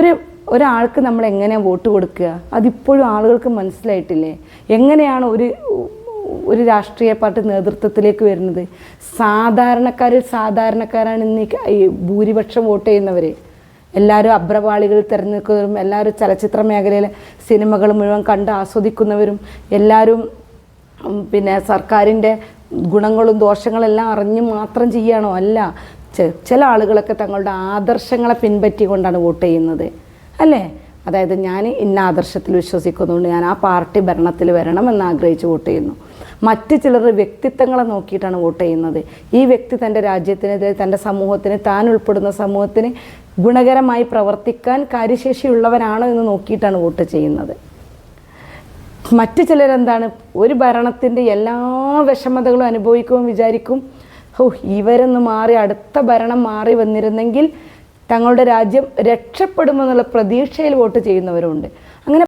ഒരു ഒരാൾക്ക് നമ്മൾ എങ്ങനെയാണ് വോട്ട് കൊടുക്കുക? അതിപ്പോഴും ആളുകൾക്ക് മനസ്സിലായിട്ടില്ലേ? എങ്ങനെയാണ് ഒരു ഒരു രാഷ്ട്രീയ പാർട്ടി നേതൃത്വത്തിലേക്ക് വരുന്നത്? സാധാരണക്കാരിൽ സാധാരണക്കാരാണ് ഇന്ന് ഈ ഭൂരിപക്ഷം വോട്ട് ചെയ്യുന്നവർ എല്ലാവരും അഭ്രപാളികൾ തിരഞ്ഞെടുക്കുന്നവരും എല്ലാവരും ചലച്ചിത്ര മേഖലയിലെ സിനിമകൾ മുഴുവൻ കണ്ട് ആസ്വദിക്കുന്നവരും എല്ലാവരും പിന്നെ സർക്കാരിന്റെ ഗുണങ്ങളും ദോഷങ്ങളെല്ലാം അറിഞ്ഞ് മാത്രം ചെയ്യുകയാണോ അല്ല. ചില ആളുകളൊക്കെ തങ്ങളുടെ ആദർശങ്ങളെ പിൻപറ്റിക്കൊണ്ടാണ് വോട്ട് ചെയ്യുന്നത്. അല്ലേ? അതായത് ഞാൻ ഇന്ന ആദർശത്തിൽ വിശ്വസിക്കുന്നുണ്ട് ഞാൻ ആ പാർട്ടി ഭരണത്തിൽ വരണമെന്ന് ആഗ്രഹിച്ച് വോട്ട് ചെയ്യുന്നു. മറ്റ് ചിലർ വ്യക്തിത്വങ്ങളെ നോക്കിയിട്ടാണ് വോട്ട് ചെയ്യുന്നത്. ഈ വ്യക്തി തന്റെ രാജ്യത്തിന് തന്റെ സമൂഹത്തിന് താൻ ഉൾപ്പെടുന്ന സമൂഹത്തിന് ഗുണകരമായി പ്രവർത്തിക്കാൻ കാര്യശേഷിയുള്ളവരാണോ എന്ന് നോക്കിയിട്ടാണ് വോട്ട് ചെയ്യുന്നത്. മറ്റു ചിലരെന്താണ്? ഒരു ഭരണത്തിന്റെ എല്ലാ വിഷമതകളും അനുഭവിക്കുമെന്ന് വിചാരിക്കും. ഓ ഇവരെന്ന് മാറി അടുത്ത ഭരണം മാറി വന്നിരുന്നെങ്കിൽ തങ്ങളുടെ രാജ്യം രക്ഷപ്പെടുമെന്നുള്ള പ്രതീക്ഷയിൽ വോട്ട് ചെയ്യുന്നവരുണ്ട്